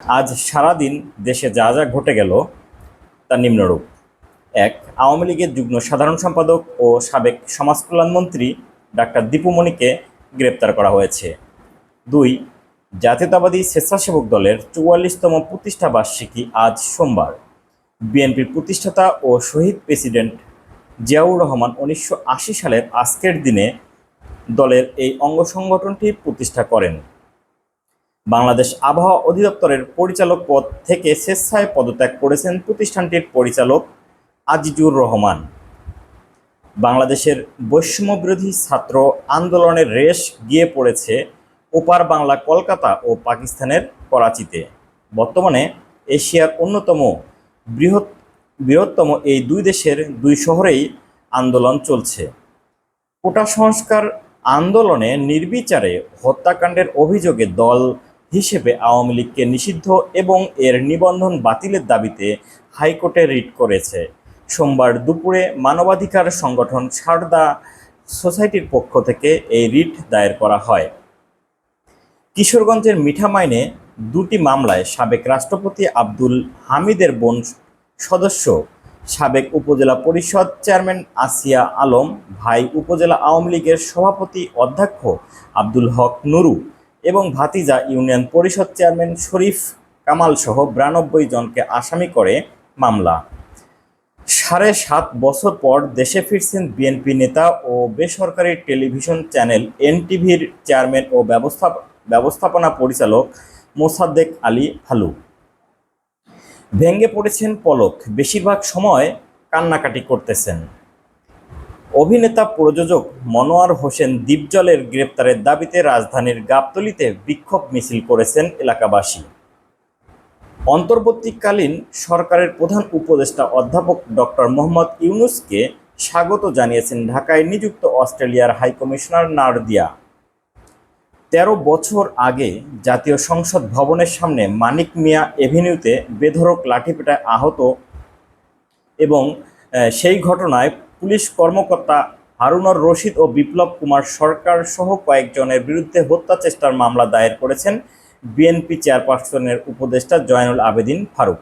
আজ সারাদিন দেশে যা যা ঘটে গেল, তা নিম্নরূপ। এক, আওয়ামী লীগের যুগ্ম সাধারণ সম্পাদক ও সাবেক সমাজ কল্যাণমন্ত্রী ডাক্তার দীপুমণিকে গ্রেপ্তার করা হয়েছে। দুই, জাতীয়তাবাদী স্বেচ্ছাসেবক দলের চুয়াল্লিশতম প্রতিষ্ঠা বার্ষিকী আজ সোমবার। বিএনপির প্রতিষ্ঠাতা ও শহীদ প্রেসিডেন্ট জিয়াউর রহমান উনিশশো আশি সালের আজকের দিনে দলের এই অঙ্গ সংগঠনটি প্রতিষ্ঠা করেন। বাংলাদেশ আবহাওয়া অধিদপ্তরের পরিচালক পদ থেকে স্বেচ্ছায় পদত্যাগ করেছেন প্রতিষ্ঠানটির পরিচালক আজিজুর রহমান। বাংলাদেশের বৈষম্যবিরোধী ছাত্র আন্দোলনের রেশ গিয়ে পড়েছে ওপার বাংলা কলকাতা ও পাকিস্তানের করাচিতে। বর্তমানে এশিয়ার অন্যতম বৃহৎ, বৃহত্তম এই দুই দেশের দুই শহরেই আন্দোলন চলছে। কোটা সংস্কার আন্দোলনে নির্বিচারে হত্যাকাণ্ডের অভিযোগে দল হিসেবে আওয়ামী লীগকে নিষিদ্ধ এবং এর নিবন্ধন বাতিলের দাবিতে হাইকোর্টে রিট করেছে। সোমবার দুপুরে মানবাধিকার সংগঠন সারদা সোসাইটির পক্ষ থেকে এই রিট দায়ের করা হয়। কিশোরগঞ্জের মিঠামাইনে দুটি মামলায় সাবেক রাষ্ট্রপতি আব্দুল হামিদের বোন সদস্য, সাবেক উপজেলা পরিষদ চেয়ারম্যান আসিয়া আলম, ভাই উপজেলা আওয়ামী লীগের সভাপতি অধ্যক্ষ আব্দুল হক নুরু এবং ভাতিজা ইউনিয়ন পরিষদ চেয়ারম্যান শরীফ কামাল সহ বিরানব্বই জনকে আসামি করে মামলা। সাড়ে সাত বছর পর দেশে ফিরছেন বিএনপি নেতা ও বেসরকারি টেলিভিশন চ্যানেল এনটিভির চেয়ারম্যান ও ব্যবস্থা ব্যবস্থাপনা পরিচালক মোসাদ্দেক আলী ফালু ভেঙে পড়েছেন পলক। বেশিরভাগ সময় কান্নাকাটি করতেছেন। অভিনেতা প্রযোজক মনোয়ার হোসেন দ্বীপজলের গ্রেপ্তারের দাবিতে রাজধানীর গাবতলীতে বিক্ষোভ মিছিল করেছেন এলাকাবাসী। অন্তর্বর্তীকালীন সরকারের প্রধান উপদেষ্টা অধ্যাপক ডক্টর মোহাম্মদ ইউনুসকে স্বাগত জানিয়েছেন ঢাকায় নিযুক্ত অস্ট্রেলিয়ার হাইকমিশনার নারদিয়া। তেরো বছর আগে জাতীয় সংসদ ভবনের সামনে মানিক মিয়া এভিনিউতে বেধড়ক লাঠিপেটায় আহত এবং সেই ঘটনায় পুলিশ কর্মকর্তা হারুনর রশিদ ও বিপ্লব কুমার সরকার সহ কয়েকজনের বিরুদ্ধে হত্যা চেষ্টার মামলা দায়ের করেছেন বিএনপি চেয়ারপারসনের উপদেষ্টা জয়নুল আবেদিন ফারুক।